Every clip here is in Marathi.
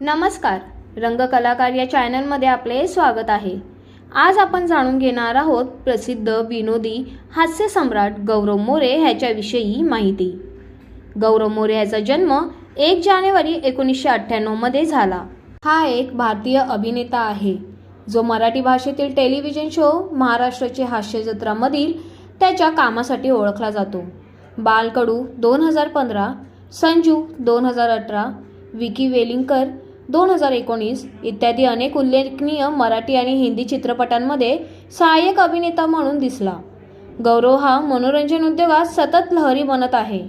नमस्कार. रंगकलाकार या चॅनलमध्ये आपले स्वागत आहे. आज आपण जाणून घेणार आहोत प्रसिद्ध विनोदी हास्य सम्राट गौरव मोरे ह्याच्याविषयी माहिती. गौरव मोरे ह्याचा जन्म एक जानेवारी एकोणीसशे अठ्ठ्याण्णवमध्ये झाला. हा एक भारतीय अभिनेता आहे. जो मराठी भाषेतील टेलिव्हिजन शो महाराष्ट्राची हास्य जत्रामधील त्याच्या कामासाठी ओळखला जातो. बालकडू दोन हजार पंधरा संजू दोन हजार अठरा विकी वेलिंगकर दोन हजार एकोणीस इत्यादी अनेक उल्लेखनीय मराठी आणि हिंदी चित्रपटांमध्ये सहाय्यक अभिनेता म्हणून दिसला. गौरव हा मनोरंजन उद्योगात सतत लहरी बनत आहे.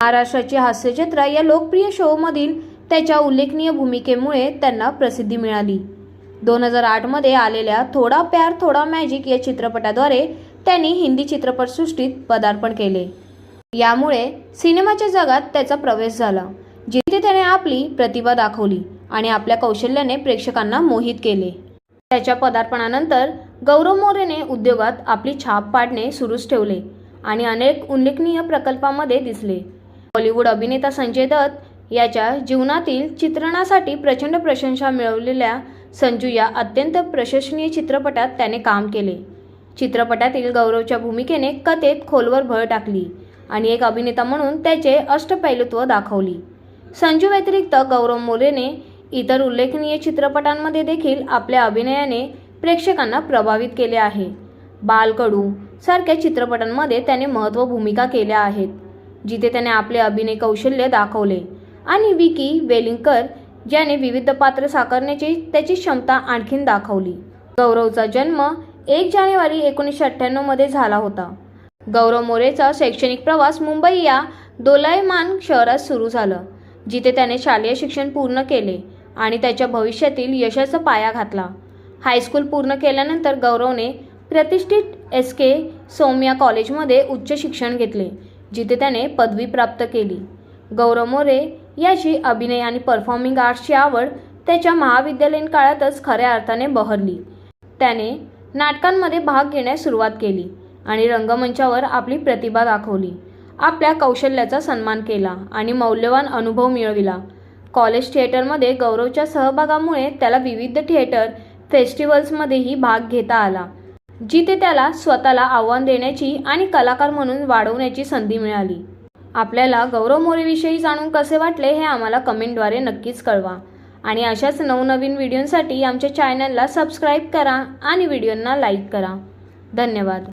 महाराष्ट्राची हास्यजत्रा या लोकप्रिय शोमधील त्याच्या उल्लेखनीय भूमिकेमुळे त्यांना प्रसिद्धी मिळाली. दोन हजार आठमध्ये आलेल्या थोडा प्यार थोडा मॅजिक या चित्रपटाद्वारे त्यांनी हिंदी चित्रपटसृष्टीत पदार्पण केले. यामुळे सिनेमाच्या जगात त्याचा प्रवेश झाला. जिथे त्याने आपली प्रतिभा दाखवली आणि आपल्या कौशल्याने प्रेक्षकांना मोहित केले. त्याच्या पदार्पणानंतर गौरव मोरेने उद्योगात आपली छाप पाडणे सुरूच ठेवले आणि अनेक उल्लेखनीय प्रकल्पामध्ये दिसले. बॉलिवूड अभिनेता संजय दत्त याच्या जीवनातील चित्रणासाठी प्रचंड प्रशंसा मिळवलेल्या संजू या अत्यंत प्रशंसनीय चित्रपटात त्याने काम केले. चित्रपटातील गौरवच्या भूमिकेने कथेत खोलवर भर टाकली आणि एक अभिनेता म्हणून त्याचे अष्टपैलुत्व दाखवली. संजू व्यतिरिक्त गौरव मोरेने इतर उल्लेखनीय चित्रपटांमध्ये देखील आपल्या अभिनयाने प्रेक्षकांना प्रभावित केले आहे. बालकडू सारख्या चित्रपटांमध्ये त्याने महत्त्व भूमिका केल्या आहेत जिथे त्याने आपले अभिनय कौशल्य दाखवले. आणि विकी वेलिंगकर ज्याने विविध पात्र साकारण्याची त्याची क्षमता आणखीन दाखवली. गौरवचा जन्म एक जानेवारी एकोणीसशे अठ्ठ्याण्णवमध्ये झाला होता. गौरव मोरेचा शैक्षणिक प्रवास मुंबई या दोलायमान शहरात सुरू झालं. जिथे त्याने शालेय शिक्षण पूर्ण केले आणि त्याच्या भविष्यातील यशाचा पाया घातला. हायस्कूल पूर्ण केल्यानंतर गौरवने प्रतिष्ठित एस के सौम्या कॉलेजमध्ये उच्च शिक्षण घेतले जिथे त्याने पदवी प्राप्त केली. गौरव मोरे याची अभिनय आणि परफॉर्मिंग आर्ट्सची आवड त्याच्या महाविद्यालयीन काळातच खऱ्या अर्थाने बहरली. त्याने नाटकांमध्ये भाग घेण्यास सुरुवात केली आणि रंगमंचावर आपली प्रतिभा दाखवली. आपल्या कौशल्याचा सन्मान केला आणि मौल्यवान अनुभव मिळविला. कॉलेज थिएटरमध्ये गौरवच्या सहभागामुळे त्याला विविध थिएटर फेस्टिवल्समध्येही भाग घेता आला जिथे त्याला स्वतःला आव्हान देण्याची आणि कलाकार म्हणून वाढवण्याची संधी मिळाली. आपल्याला गौरव मोरेविषयी जाणून कसे वाटले हे आम्हाला कमेंटद्वारे नक्कीच कळवा. आणि अशाच नवनवीन व्हिडिओंसाठी आमच्या चॅनलला सबस्क्राईब करा आणि व्हिडिओंना लाईक करा. धन्यवाद.